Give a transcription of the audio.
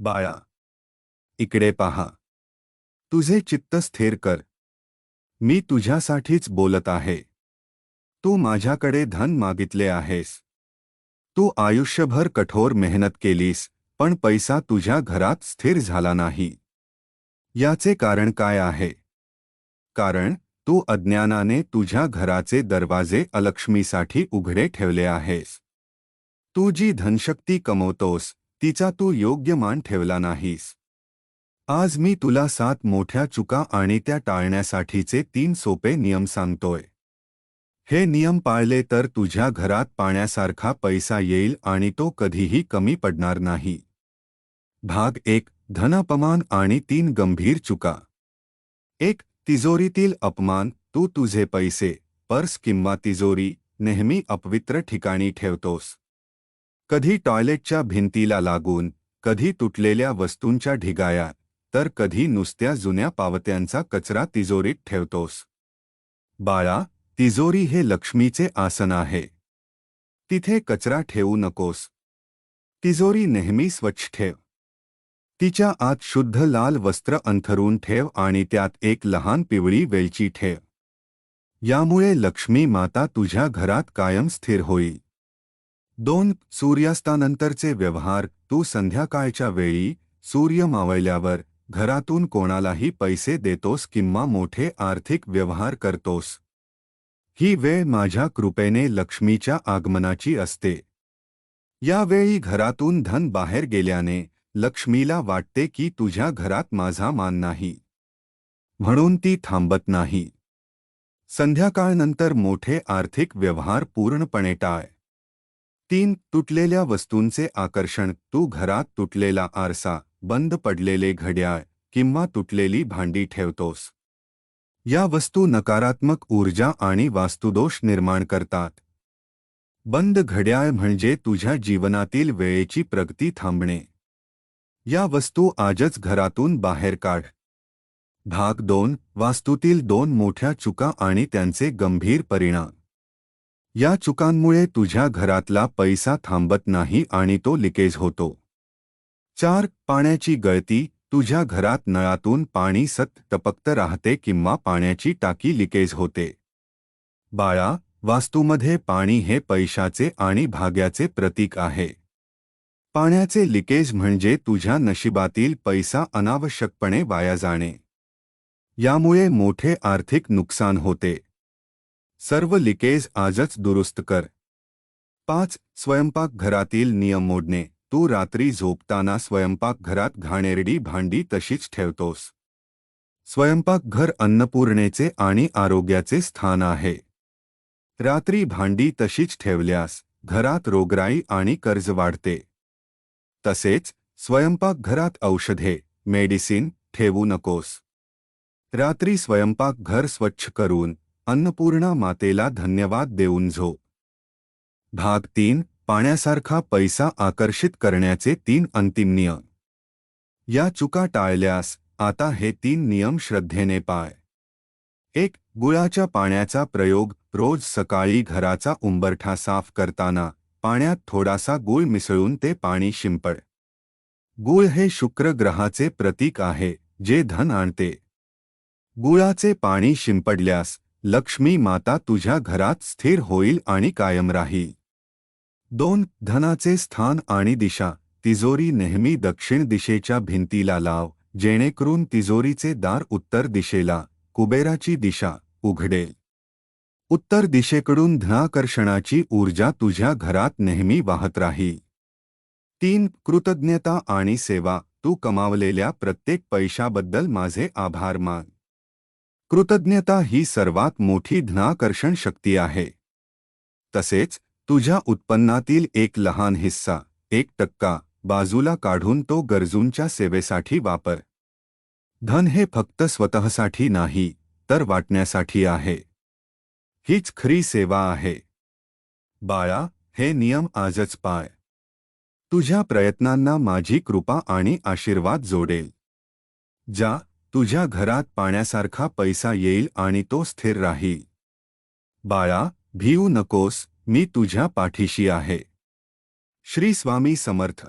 बाळा इकडे पहा। तुझे चित्त स्थिर कर। मी तुझ्यासाठीच बोलत आहे। तू माझ्याकडे धन मागितले आहेस। तू आयुष्यभर कठोर मेहनत केलीस, पण पैसा तुझ्या घरात स्थिर झाला नाही। याचे कारण काय आहे? कारण तू अज्ञानाने तुझ्या घराचे दरवाजे अलक्ष्मीसाठी उघडे ठेवले आहेस। तू जी धनशक्ती कमवतोस तिचा तू योग्य मान ठेवला नाहीस. आज मी तुला सात मोठ्या चुका आणि त्या टाळण्यासाठीचे तीन सोपे नियम सांगतोय. हे नियम पाळले तर तुझ्या घरात पाण्यासारखा पैसा येईल आणि तो कधीही कमी पडणार नाही. भाग एक धनापमान आणि तीन गंभीर चुका. एक तिजोरीतील अपमान तू तुझे पैसे पर्स किंवा तिजोरी नेहमी अपवित्र ठिकाणी ठेवतोस. कधी टॉयलेटच्या भिंतीला लागून कधी तुटलेल्या वस्तूंच्या ढिगायात तर कधी नुसत्या जुन्या पावत्यांचा कचरा तिजोरीत ठेवतोस. बाळा तिजोरी हे लक्ष्मीचे आसन आहे. तिथे कचरा ठेवू नकोस. तिजोरी नेहमी स्वच्छ ठेव. तिच्या आत शुद्ध लाल वस्त्र अंथरून ठेव आणि त्यात एक लहान पिवळी वेलची ठेव. यामुळे लक्ष्मी माता तुझ्या घरात कायम स्थिर होईल. दोन सूर्यास्तानंतरचे व्यवहार तू संध्याकाळच्या वेळी सूर्य मावळल्यावर घरातून कोणालाही पैसे देतोस किंवा मोठे आर्थिक व्यवहार करतोस. ही वेळ माझ्या कृपेने लक्ष्मीच्या आगमनाची असते. यावेळी घरातून धन बाहेर गेल्याने लक्ष्मीला वाटते की तुझ्या घरात माझा मान नाही. म्हणून ती थांबत नाही. संध्याकाळनंतर मोठे आर्थिक व्यवहार पूर्णपणे टाळ. तीन तुटलेल्या वस्तूंचे आकर्षण तू घरात तुटलेला आरसा बंद पडलेले घड्याळ किंवा तुटलेली भांडी ठेवतोस. या वस्तू नकारात्मक ऊर्जा आणि वास्तुदोष निर्माण करतात. बंद घड्याळ म्हणजे तुझ्या जीवनातील वेळेची प्रगती थांबणे. या वस्तू आजच घरातून बाहेर काढ. भाग दोन वास्तूतील दोन मोठ्या चुका आणि त्यांचे गंभीर परिणाम. या चुकांमुळे तुझ्या घरातला पैसा थांबत नाही आणि तो लिकेज होतो. चार पाण्याची गळती तुझ्या घरात नळातून पाणी सत टपकत राहते किंवा पाण्याची टाकी लिकेज होते. बाळा वास्तूमध्ये पाणी हे पैशाचे आणि भाग्याचे प्रतीक आहे. पाण्याचे लिकेज म्हणजे तुझ्या नशिबातील पैसा अनावश्यकपणे वाया जाणे. यामुळे मोठे आर्थिक नुकसान होते. सर्व लिकेज आजच दुरुस्त कर. पाच स्वयंपाकघरातील नियम मोडणे. तू रात्री झोपताना स्वयंपाकघरात घाणेरडी भांडी तशीच ठेवतोस. स्वयंपाकघर अन्नपूर्णेचे आणि आरोग्याचे स्थान आहे. रात्री भांडी तशीच ठेवल्यास घरात रोगराई आणि कर्ज वाढते. तसेच स्वयंपाकघरात औषधे मेडिसिन ठेवू नकोस. रात्री स्वयंपाकघर स्वच्छ करून अन्नपूर्णा मातेला धन्यवाद देऊन झोप भाग तीन, पाण्यासारखा पैसा आकर्षित करण्याचे तीन अंतिम नियम. या चुका टाळल्यास आता हे तीन नियम श्रद्धेने पाय एक, गुळाच्या पाण्याचा प्रयोग रोज सकाळी घराचा उंबरठा साफ़ करताना पाण्यात थोडासा गुळ मिसळून ते पाणी शिंपड. गुळ हे शुक्र ग्रहाचे प्रतीक आहे, जे धन आणते. गुळाचे पाणी शिंपडल्यास लक्ष्मी माता तुझ्या घरात स्थिर होईल आणि कायम राहील दोन धनाचे स्थान आणि दिशा. तिजोरी नेहमी दक्षिण दिशेच्या भिंतीला लाव जेणेकरून तिजोरीचे दार उत्तर दिशेला कुबेराची दिशा उघडेल. उत्तर दिशेकडून धनाकर्षणाची ऊर्जा तुझ्या घरात नेहमी वाहत राहील तीन कृतज्ञता आणि सेवा. तू कमावलेल्या प्रत्येक पैशाबद्दल माझे आभार मान. कृतज्ञता ही सर्वात मोठी धनाकर्षण शक्ती आहे. तसेच तुझ्या उत्पन्नातील एक लहान हिस्सा एक टक्का बाजूला काढून तो गरजूंच्या सेवेसाठी वापर. धन हे फक्त स्वतःसाठी नाही तर वाटण्यासाठी आहे. हीच खरी सेवा आहे. बाळा हे नियम आजच पाय तुझ्या प्रयत्नांना माझी कृपा आणि आशीर्वाद जोडेल. जा तुझ्या घरात पाण्यासारखा पैसा येईल आणि तो स्थिर राहील. बाळा भिऊ नकोस मी तुझ्या पाठीशी आहे. श्री स्वामी समर्थ.